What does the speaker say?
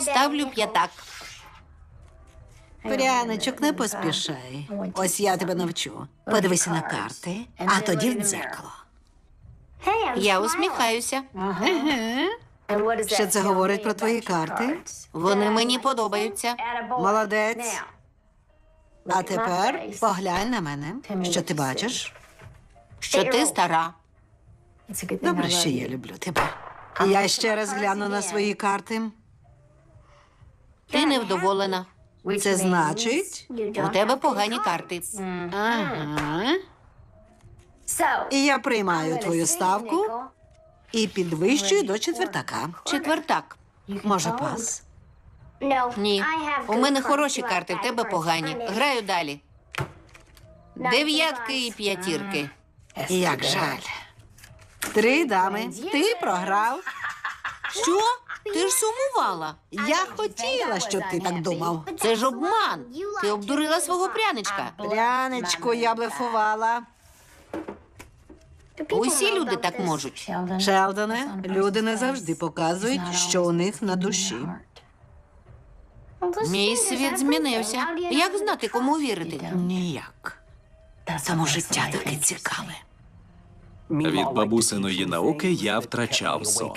Ставлю п'ятак. Пряничок, не поспішай. Ось я тебе навчу. Подивися на карти, а тоді в дзеркало. Я усміхаюся. Що це говорить про твої карти? Вони мені подобаються. Молодець. А тепер поглянь на мене. Що ти бачиш? Що ти стара. Добре, що я люблю тебе. Я ще раз гляну на свої карти. Ти невдоволена. Це значить. У тебе погані карти. Ага. І я приймаю твою ставку і підвищую до четвертака. Четвертак. Може, пас? Ні. У мене хороші карти, в тебе погані. Граю далі. Дев'ятки і п'ятірки. Як жаль. Три дами. Ти програв. Що? Ти ж сумувала. Я хотіла, щоб ти так думав. Це ж обман. Ти обдурила свого пряничка. Пряничку я блефувала. Усі люди так можуть. Шелдоне, люди не завжди показують, що у них на душі. Мій світ змінився. Як знати, кому вірити? Ніяк. Само життя таке цікаве. Від бабусиної науки я втрачав сон.